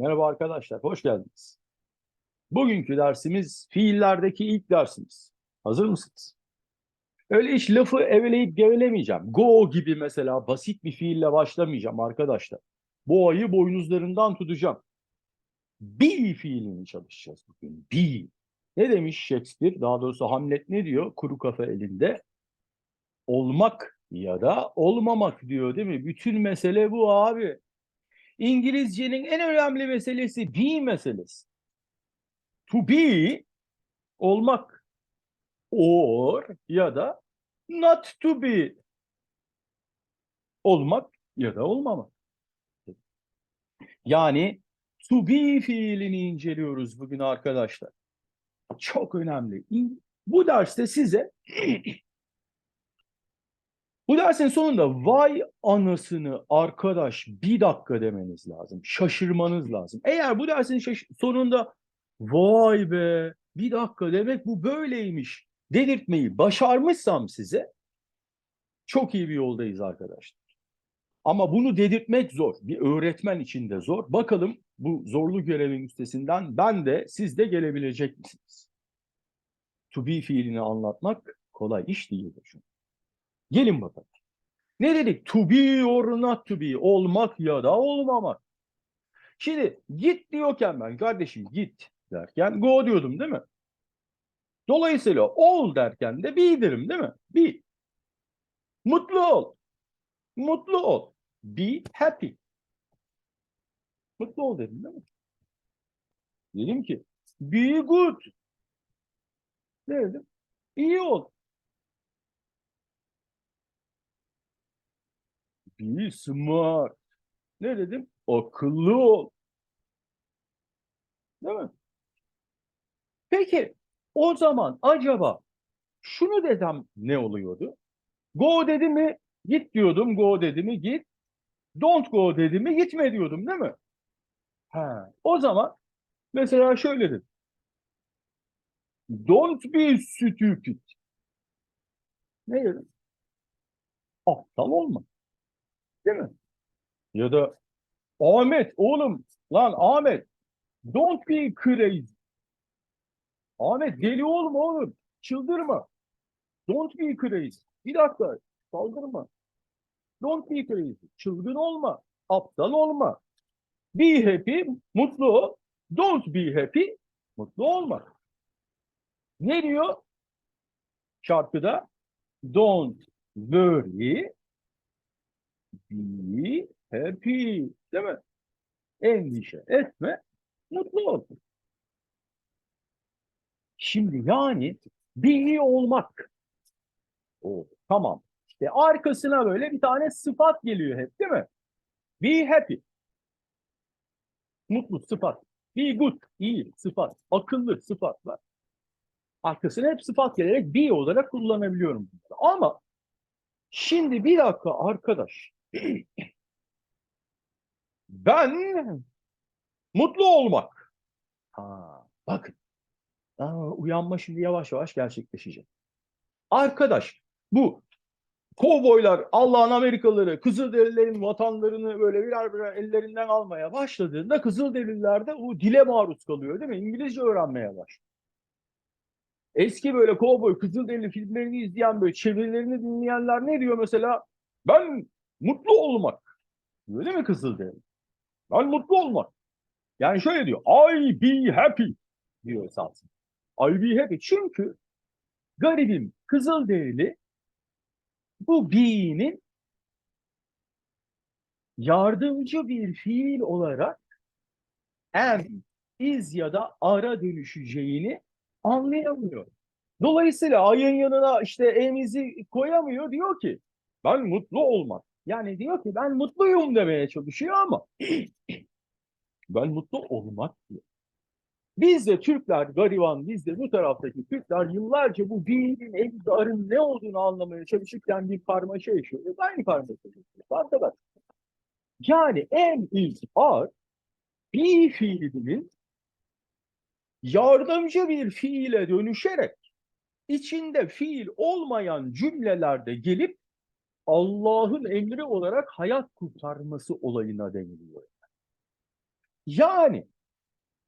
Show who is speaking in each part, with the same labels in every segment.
Speaker 1: Merhaba arkadaşlar, hoş geldiniz. Bugünkü dersimiz fiillerdeki ilk dersimiz. Hazır mısınız? Öyle hiç lafı eveleyip gevelemeyeceğim. Go gibi mesela basit bir fiille başlamayacağım arkadaşlar. Boğayı boynuzlarından tutacağım. Be fiilini çalışacağız bugün. Be. Ne demiş Shakespeare? Daha doğrusu Hamlet ne diyor? Kuru kafa elinde. Olmak ya da olmamak diyor değil mi? Bütün mesele bu abi. İngilizcenin en önemli meselesi be meselesi. To be olmak or ya da not to be olmak ya da olmamak. Yani to be fiilini inceliyoruz bugün arkadaşlar. Çok önemli. Bu derste size bu dersin sonunda vay anasını arkadaş bir dakika demeniz lazım. Şaşırmanız lazım. Eğer bu dersin sonunda vay be bir dakika demek bu böyleymiş dedirtmeyi başarmışsam size çok iyi bir yoldayız arkadaşlar. Ama bunu dedirtmek zor. Bir öğretmen için de zor. Bakalım bu zorlu görevin üstesinden ben de siz de gelebilecek misiniz? To be fiilini anlatmak kolay iş değildir çünkü. Gelin bakalım. Ne dedik? To be or not to be. Olmak ya da olmamak. Şimdi git diyorken ben kardeşim git derken go diyordum değil mi? Dolayısıyla ol derken de be derim değil mi? Be. Mutlu ol. Mutlu ol. Be happy. Mutlu ol dedim değil mi? Dedim ki be good. Ne dedim? İyi ol. Be smart. Ne dedim? Akıllı ol. Değil mi? Peki o zaman acaba şunu desem ne oluyordu? Go dedi mi git diyordum. Go dedi mi git. Don't go dedi mi gitme diyordum değil mi? Ha, o zaman mesela şöyle dedim. Don't be stupid. Ne dedim? Aptal olma. Değil mi? Ya da Ahmet oğlum lan Ahmet don't be crazy. Ahmet deli olma oğlum. Çıldırma. Don't be crazy. Bir dakika. Saldırma. Don't be crazy. Çılgın olma. Aptal olma. Be happy. Mutlu ol. Don't be happy. Mutlu olma. Ne diyor? Şarkıda Don't worry. Be happy. Değil mi? Endişe etme. Mutlu ol. Şimdi yani bilgi olmak. O, tamam. İşte arkasına böyle bir tane sıfat geliyor hep değil mi? Be happy. Mutlu sıfat. Be good. iyi sıfat. Akıllı sıfat var. Arkasına hep sıfat gelerek be olarak kullanabiliyorum. Ama şimdi bir dakika arkadaş. Ben mutlu olmak. Ha, bakın. Aa, uyanma şimdi yavaş yavaş gerçekleşecek. Arkadaş bu kovboylar Allah'ın Amerikalıları Kızılderililerin vatanlarını böyle birer birer ellerinden almaya başladığında Kızılderililer de o dile maruz kalıyor değil mi? İngilizce öğrenmeye başlıyor. Eski böyle kovboy Kızılderili filmlerini izleyen böyle çevirilerini dinleyenler ne diyor mesela? Ben mutlu olmak. Değil mi Kızılderili? Ben mutlu olmak. Yani şöyle diyor. I be happy diyor esasında. I be happy. Çünkü garibim Kızılderili bu be'nin yardımcı bir fiil olarak am, is ya da ara dönüşeceğini anlayamıyor. Dolayısıyla ayın yanına işte em'izi koyamıyor. Diyor ki ben mutlu olmak. Yani diyor ki ben mutluyum demeye çalışıyor ama ben mutlu olmak diyor. Biz de Türkler gariban, biz de bu taraftaki Türkler yıllarca bu dinin, evdarın ne olduğunu anlamaya çalışırken bir karmaşa yaşıyoruz. Aynı karmaşa yaşıyoruz arkadaş. Yani en are bir fiilinin yardımcı bir fiile dönüşerek içinde fiil olmayan cümlelerde gelip Allah'ın emri olarak hayat kurtarması olayına deniliyor. Yani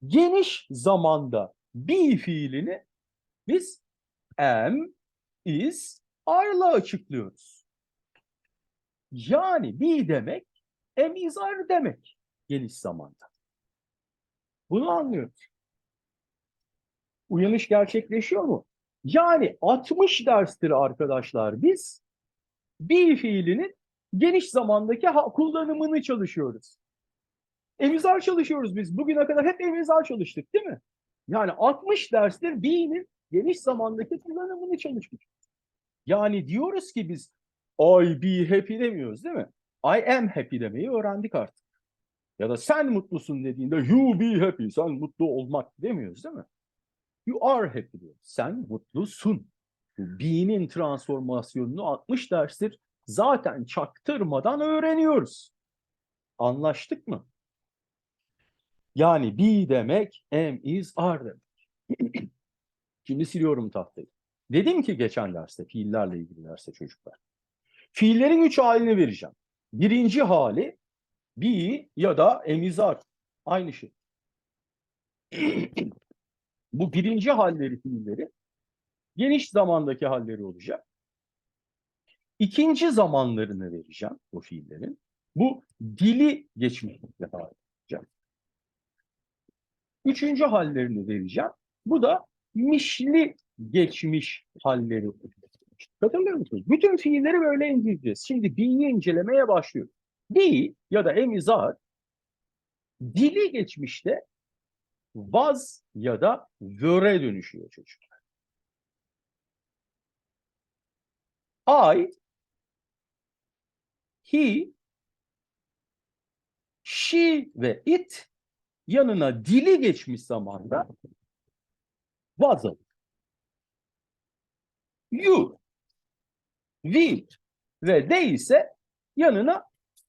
Speaker 1: geniş zamanda be fiilini biz am, is, are'la açıklıyoruz. Yani be demek am, is, are demek geniş zamanda. Bunu anlıyoruz. Uyanış gerçekleşiyor mu? Yani 60 derstir arkadaşlar biz be fiilinin geniş zamandaki kullanımını çalışıyoruz. Emizar çalışıyoruz biz. Bugüne kadar hep emizar çalıştık değil mi? Yani 60 derstir be'nin geniş zamandaki kullanımını çalışmış. Yani diyoruz ki biz I be happy demiyoruz değil mi? I am happy demeyi öğrendik artık. Ya da sen mutlusun dediğinde you be happy, sen mutlu olmak demiyoruz değil mi? You are happy diyoruz. Sen mutlusun. Be'nin transformasyonunu 60 derstir zaten çaktırmadan öğreniyoruz. Anlaştık mı? Yani be demek am, is, are demek. Şimdi siliyorum tahtayı. Dedim ki geçen derste, fiillerle ilgili derste çocuklar. Fiillerin üç halini vereceğim. Birinci hali be ya da am, is, are. Aynı şey. Bu birinci halleri fiilleri geniş zamandaki halleri olacak. İkinci zamanlarını vereceğim bu fiillerin. Bu dili geçmişlikle hali olacak. Üçüncü hallerini vereceğim. Bu da mişli geçmiş halleri. Hatırlıyor musunuz? Bütün fiilleri böyle inceleyeceğiz. Şimdi be'yi incelemeye başlıyoruz. Be ya da emizar dili geçmişte was ya da were'e dönüşüyor çocuklar. I, he, she ve it yanına dili geçmiş zamanda was alır. You, we ve they ise yanına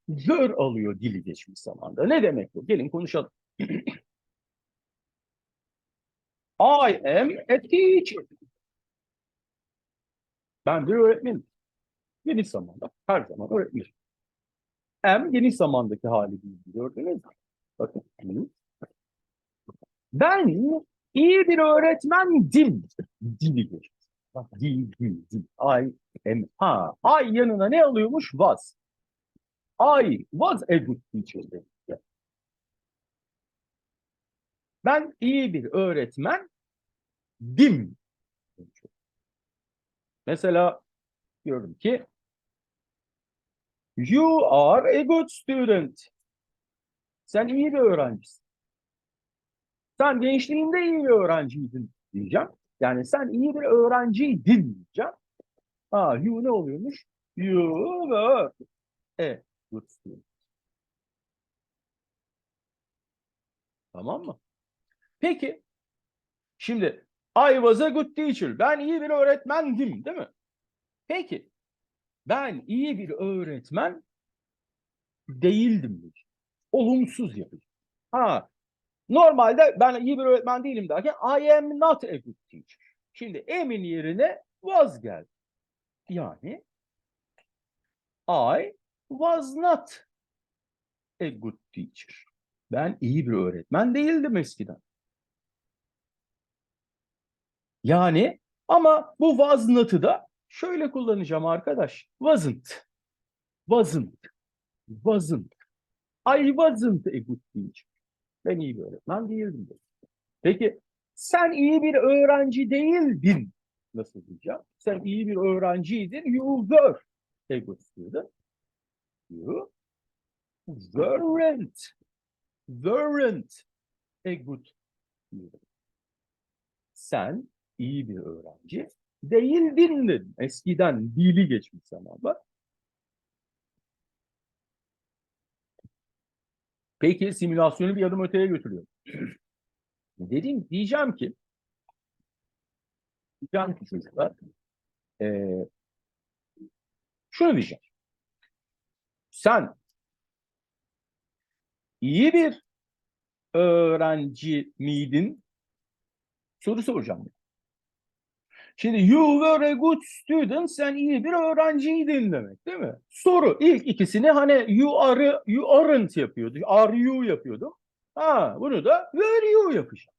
Speaker 1: were alıyor dili geçmiş zamanda. Ne demek bu? Gelin konuşalım. I am a teacher. Ben bir öğretmenim. Geniş zamanda, her zaman öğretmenim. Am geniş zamandaki hali değil, gördünüz mü? Bakın. hı. Ben iyi bir öğretmendim. Dili geçmiş. Bak, Dil, dil, dil. I am. Ha, I yanına ne alıyormuş? Was. I was a good teacher. Ben iyi bir öğretmen dim. Mesela diyorum ki You are a good student. Sen iyi bir öğrencisin. Sen gençliğinde iyi bir öğrenciydin diyeceğim. Yani sen iyi bir öğrenciydin diyeceğim. Ha, you ne oluyormuş? You were a good student. Tamam mı? Peki. Şimdi I was a good teacher. Ben iyi bir öğretmendim değil mi? Peki. Ben iyi bir öğretmen değildim. Olumsuz yapacağım. Ha, normalde ben iyi bir öğretmen değilim derken I am not a good teacher. Şimdi am'in yerine was geldi. Yani I was not a good teacher. Ben iyi bir öğretmen değildim eskiden. Yani ama bu was not'ı da şöyle kullanacağım arkadaş. Wasn't. Wasn't. Wasn't. I wasn't a good teacher. Ben iyi bir öğretmen değildim. Peki sen iyi bir öğrenci değildin. Nasıl diyeceğim? Sen iyi bir öğrenciydin. You were a good student. You weren't. Weren't a good student. Sen iyi bir öğrenci değildin. Eskiden dili geçmiş zamanda. Peki simülasyonu bir adım öteye götürüyorum. Dedim, diyeceğim ki diyeceğim ki çocuklar eee şunu diyeceğim. Sen iyi bir öğrenci miydin? Soru soracağım. Şimdi you were a good student, sen iyi bir öğrenciydin demek değil mi? Soru ilk ikisini hani you are, you aren't yapıyordu. Are you yapıyordu. Ha, bunu da were you yapacağım.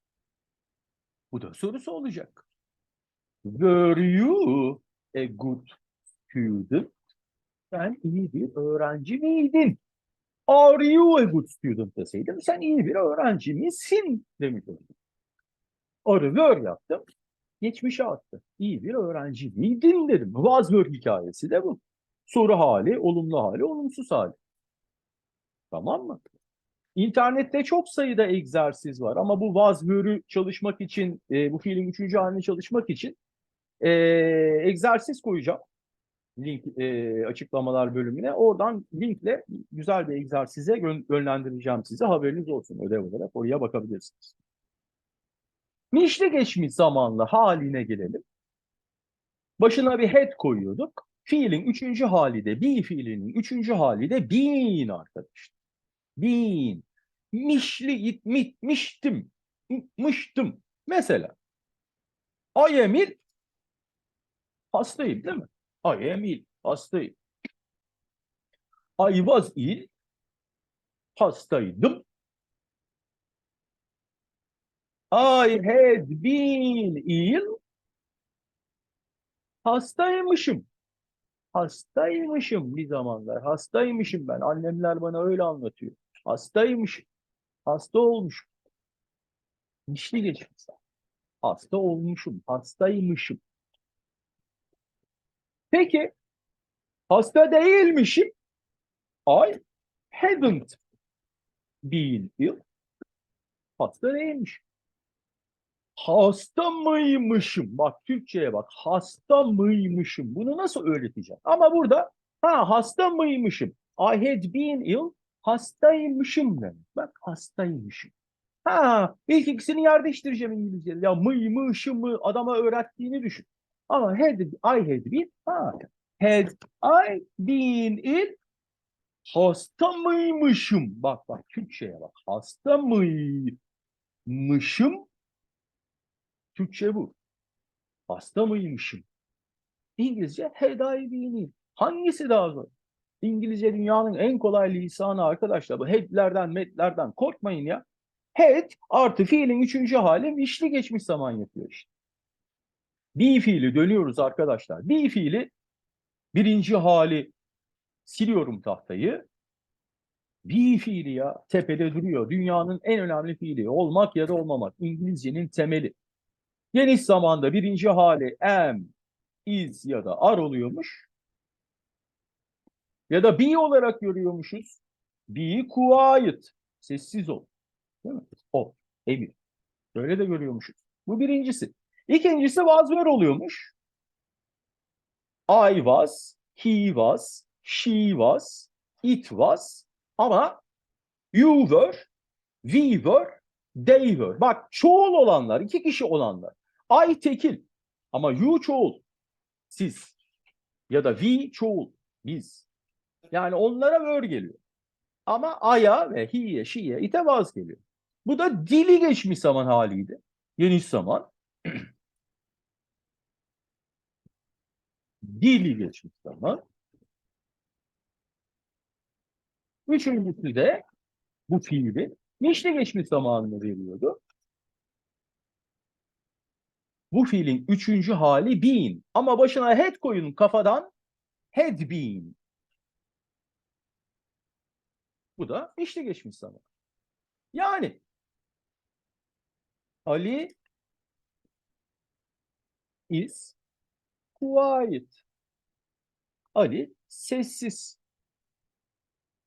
Speaker 1: Bu da sorusu olacak. Were you a good student? Sen iyi bir öğrenci miydin? Are you a good student deseydim sen iyi bir öğrenci misin demiş oldum. Arı were yaptım. Geçmişe attı. İyi bir öğrenci miydin dedim. Was were hikayesi de bu. Soru hali, olumlu hali, olumsuz hali. Tamam mı? İnternette çok sayıda egzersiz var ama bu was were'ü çalışmak için, e, bu fiilin üçüncü halini çalışmak için e, egzersiz koyacağım. Link e, açıklamalar bölümüne. Oradan linkle güzel bir egzersize yönlendireceğim size. Haberiniz olsun ödev olarak. Oraya bakabilirsiniz. Mişli geçmiş zamanlı haline gelelim. Başına bir head koyuyorduk. Fiilin üçüncü hali de, be fiilinin üçüncü hali de been arkadaşlar. Been. Mişli, it, mit, miştim, mıştım. Mesela. I am. Hastayım değil mi? I am. Hastayım. I was ill. Hastaydım. I had been ill. Hastaymışım. Hastaymışım bir zamanlar. Hastaymışım ben. Annemler bana öyle anlatıyor. Hastaymışım. Hasta olmuşum. Dişli geçmiş. Hasta olmuşum. Hastaymışım. Peki hasta değilmişim. I hadn't been ill. Hasta değilmişim. Hasta mıymışım? Bak Türkçe'ye bak. Hasta mıymışım? Bunu nasıl öğreteceğim? Ama burada ha hasta mıymışım? I had been ill. Hastaymışım demek. Bak hastaymışım. Ha ilk ikisini yer değiştireceğim İngilizce'de. Ya mıymışım mı adama öğrettiğini düşün. Ama had, I had been ha had I been ill hasta mıymışım? Bak bak Türkçe'ye bak. Hasta mıymışım? Türkçe bu. Hasta mıymışım? İngilizce had I been ill. Hangisi daha zor? İngilizce dünyanın en kolay lisanı arkadaşlar. Bu head'lerden, metlerden korkmayın ya. Head artı fiilin üçüncü hali vişli geçmiş zaman yapıyor işte. Be fiili dönüyoruz arkadaşlar. Be fiili birinci hali siliyorum tahtayı. Be fiili ya tepede duruyor. Dünyanın en önemli fiili. Olmak ya da olmamak. İngilizcenin temeli. Geniş zamanda birinci hali am, is ya da are oluyormuş. Ya da be olarak görüyormuşuz. Be quiet. Sessiz ol. Değil mi? O. Emir. Böyle de görüyormuşuz. Bu birincisi. İkincisi was were oluyormuş. I was, he was, she was, it was ama you were, we were, they were. Bak çoğul olanlar, iki kişi olanlar. I tekil ama you çoğul. Siz ya da we çoğul. Biz. Yani onlara were geliyor. Ama I'ya ve he'ye, she'ye, it'e was geliyor. Bu da dili geçmiş zaman haliydi. Geniş zaman. dili geçmiş zaman. Üçüncüsü de bu fiili mişli geçmiş zamanını veriyordu. Bu fiilin üçüncü hali been. Ama başına had koyun kafadan had been. Bu da mişli geçmiş zaman. Yani Ali is quiet. Ali sessiz.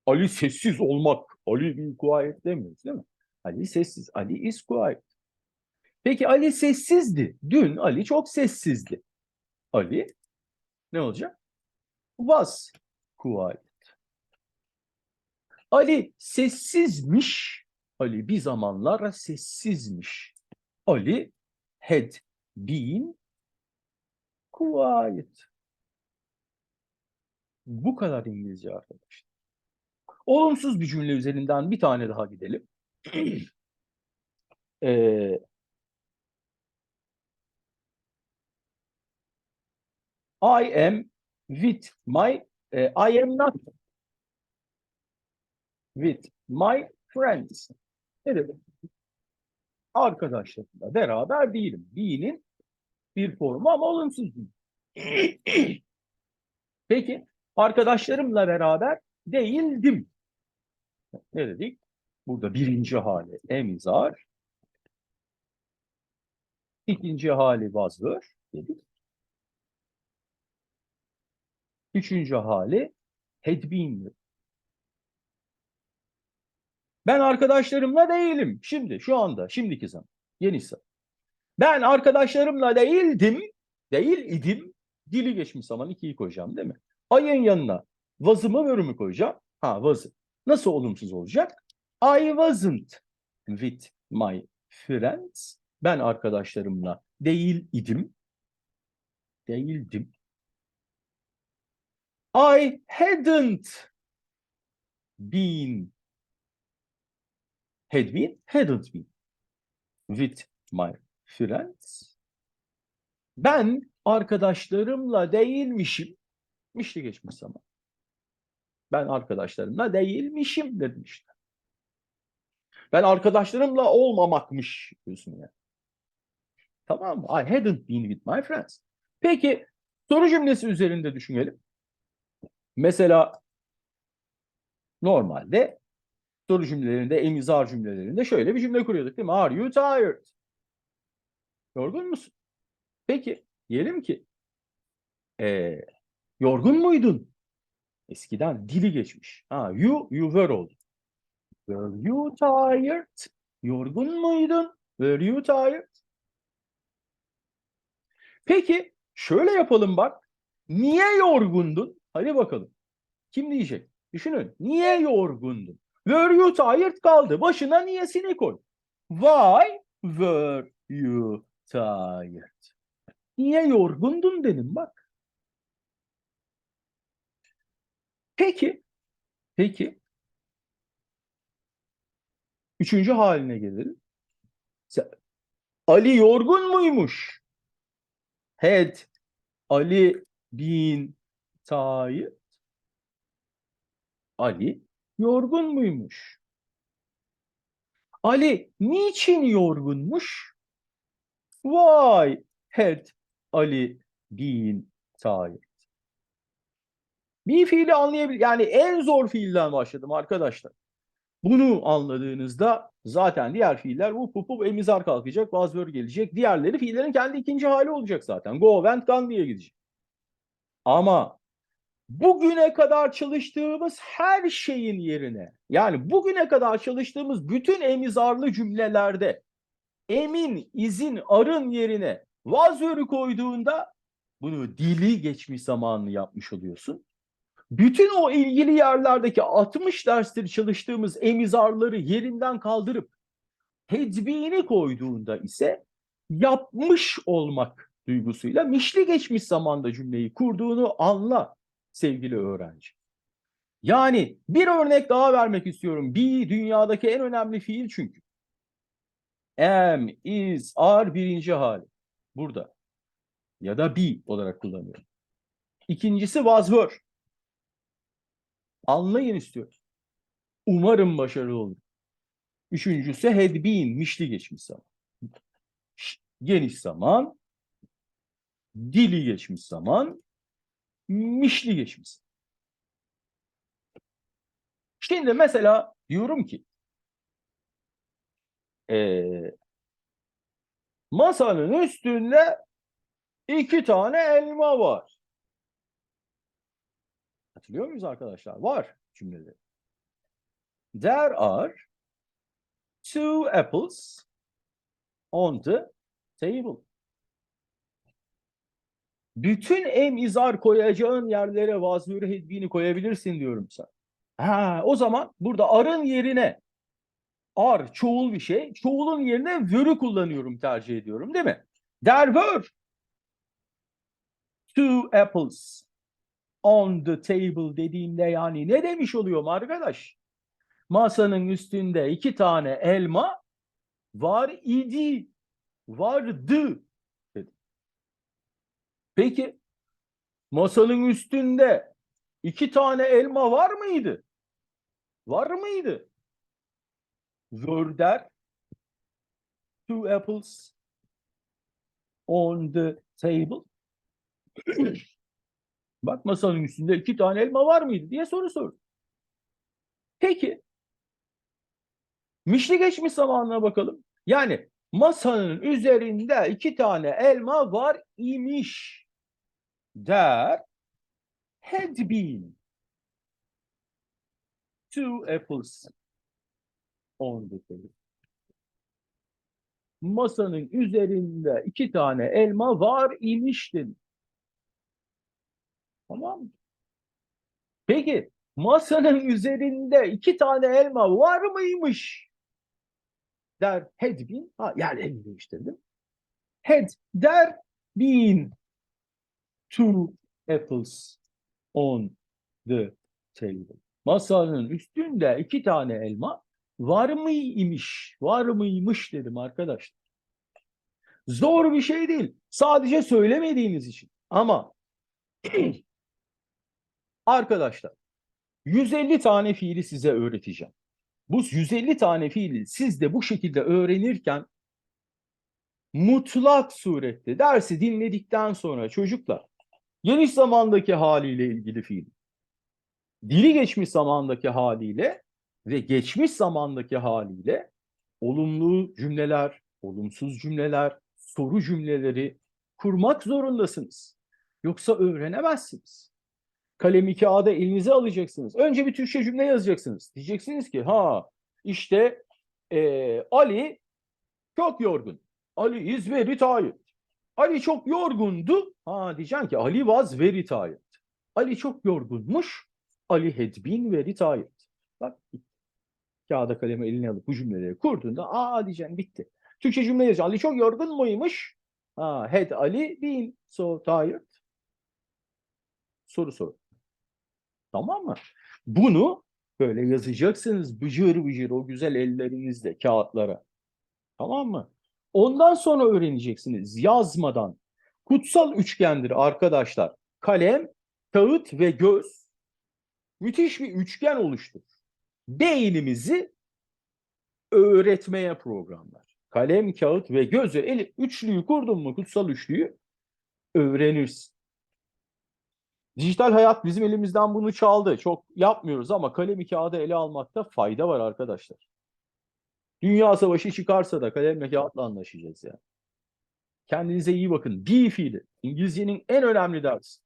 Speaker 1: Ali sessiz olmak. Ali quiet demiyoruz değil mi? Ali sessiz. Ali is quiet. Peki Ali sessizdi. Dün Ali çok sessizdi. Ali ne olacak? Was quiet. Ali sessizmiş. Ali bir zamanlar sessizmiş. Ali had been quiet. Bu kadar İngilizce arkadaşlar. Olumsuz bir cümle üzerinden bir tane daha gidelim. Ee, I am with my e, I am not with my friends. Ne demek? Arkadaşlarımla beraber değilim. Be'nin bir formu ama olumsuz değil. Peki arkadaşlarımla beraber değildim. Ne dedik? Burada birinci hali emizar. İkinci hali were dedik. Üçüncü hali been. Ben arkadaşlarımla değilim. Şimdi, şu anda, şimdiki zaman. Yeni zaman. Ben arkadaşlarımla değildim, değil idim. Dili geçmiş zaman ikiyi koyacağım değil mi? Ayın yanına vazımı bölümü koyacağım. Ha vazı. Nasıl olumsuz olacak? I wasn't with my friends. Ben arkadaşlarımla değil idim. Değildim. I hadn't been had been, hadn't been with my friends. Ben arkadaşlarımla değilmişim. Mişli geçmiş zaman. Ben arkadaşlarımla değilmişim dedim işte. Ben arkadaşlarımla olmamakmış diyorsun yani. Tamam mı? I hadn't been with my friends. Peki soru cümlesi üzerinde düşünelim. Mesela normalde soru cümlelerinde, emizar cümlelerinde şöyle bir cümle kuruyorduk değil mi? Are you tired? Yorgun musun? Peki diyelim ki eee, yorgun muydun? Eskiden dili geçmiş. Ha, you, you were oldu. Were you tired? Yorgun muydun? Were you tired? Peki şöyle yapalım bak. Niye yorgundun? Hadi bakalım. Kim diyecek? Düşünün. Niye yorgundun? Were you tired kaldı. Başına niyesini koy. Why were you tired? Niye yorgundun dedim bak. Peki. Peki. Üçüncü haline gelelim. Ali yorgun muymuş? Had Ali been tired? Ali yorgun muymuş? Ali niçin yorgunmuş? Why had Ali been tired? Bir fiili anlayabilir. Yani en zor fiilden başladım arkadaşlar. Bunu anladığınızda zaten diğer fiiller vup vup emizar kalkacak, were gelecek. Diğerleri fiillerin kendi ikinci hali olacak zaten. Go, went, gone diye gidecek. Ama bugüne kadar çalıştığımız her şeyin yerine yani bugüne kadar çalıştığımız bütün emizarlı cümlelerde emin, izin, arın yerine were'ü koyduğunda bunu dili geçmiş zamanlı yapmış oluyorsun. Bütün o ilgili yerlerdeki 60 derstir çalıştığımız emizarları yerinden kaldırıp had koyduğunda ise yapmış olmak duygusuyla mişli geçmiş zamanda cümleyi kurduğunu anla sevgili öğrenci. Yani bir örnek daha vermek istiyorum. Be dünyadaki en önemli fiil çünkü. Am, is, are birinci hali. Burada. Ya da be olarak kullanıyorum. İkincisi was were. Anlayın istiyorum. Umarım başarılı olur. Üçüncüsü had been, mişli geçmiş zaman. Geniş zaman, dili geçmiş zaman, mişli geçmiş. Şimdi mesela diyorum ki eee, masanın üstünde iki tane elma var. Hatırlıyor muyuz arkadaşlar? Var cümlede. There are two apples on the table. Bütün emizar koyacağın yerlere vazmürü hedbini koyabilirsin diyorum sana. Ha, o zaman burada arın yerine ar çoğul bir şey. Çoğulun yerine wöre'ü kullanıyorum tercih ediyorum değil mi? There were two apples on the table dediğimde yani ne demiş oluyorum arkadaş? Masanın üstünde iki tane elma var idi. Vardı. Peki masanın üstünde iki tane elma var mıydı? Var mıydı? Were there two apples on the table? Bak masanın üstünde iki tane elma var mıydı diye soru sor. Peki. Mişli geçmiş zamanına bakalım. Yani masanın üzerinde iki tane elma var imiş. There had been two apples on the table. Masanın üzerinde iki tane elma var imiştin. Tamam? Peki masanın üzerinde iki tane elma var mıymış? Der had been. Ha yerlerini değiştirdim. Had there been two apples on the table. Masanın üstünde iki tane elma var mıymış? Var mıymış dedim arkadaşlar. Zor bir şey değil. Sadece söylemediğiniz için. Ama arkadaşlar 150 tane fiili size öğreteceğim. Bu 150 tane fiili siz de bu şekilde öğrenirken mutlak surette dersi dinledikten sonra çocuklar geniş zamandaki haliyle ilgili fiil, dili geçmiş zamandaki haliyle ve geçmiş zamandaki haliyle olumlu cümleler, olumsuz cümleler, soru cümleleri kurmak zorundasınız. Yoksa öğrenemezsiniz. Kalemi kağıda elinize alacaksınız. Önce bir Türkçe cümle yazacaksınız. Diyeceksiniz ki ha işte eee, Ali çok yorgun. Ali very tired. Ali çok yorgundu. Ha diyeceksin ki Ali was very tired. Ali çok yorgunmuş. Ali had been very tired. Bak kağıda kalemi eline alıp bu cümleleri kurduğunda aa diyeceksin bitti. Türkçe cümle yazacaksın. Ali çok yorgun muymuş? Ha, had Ali been so tired? Soru soru. Tamam mı? Bunu böyle yazacaksınız bıcır bıcır o güzel ellerinizle kağıtlara. Tamam mı? Ondan sonra öğreneceksiniz yazmadan. Kutsal üçgendir arkadaşlar. Kalem, kağıt ve göz müthiş bir üçgen oluşturur. Beynimizi öğretmeye programlar. Kalem, kağıt ve gözü eli üçlüyü kurdun mu kutsal üçlüyü öğrenirsin. Dijital hayat bizim elimizden bunu çaldı. Çok yapmıyoruz ama kalemi kağıdı ele almakta fayda var arkadaşlar. Dünya savaşı çıkarsa da kalemle kağıtla anlaşacağız ya. Kendinize iyi bakın. Be fiili. İngilizcenin en önemli dersi.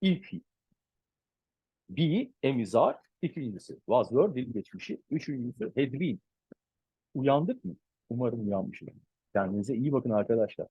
Speaker 1: İlk fiil. Be, emizar. İkincisi was were, dil geçmişi. Üçüncüsü had been. Uyandık mı? Umarım uyanmışız. Kendinize iyi bakın arkadaşlar.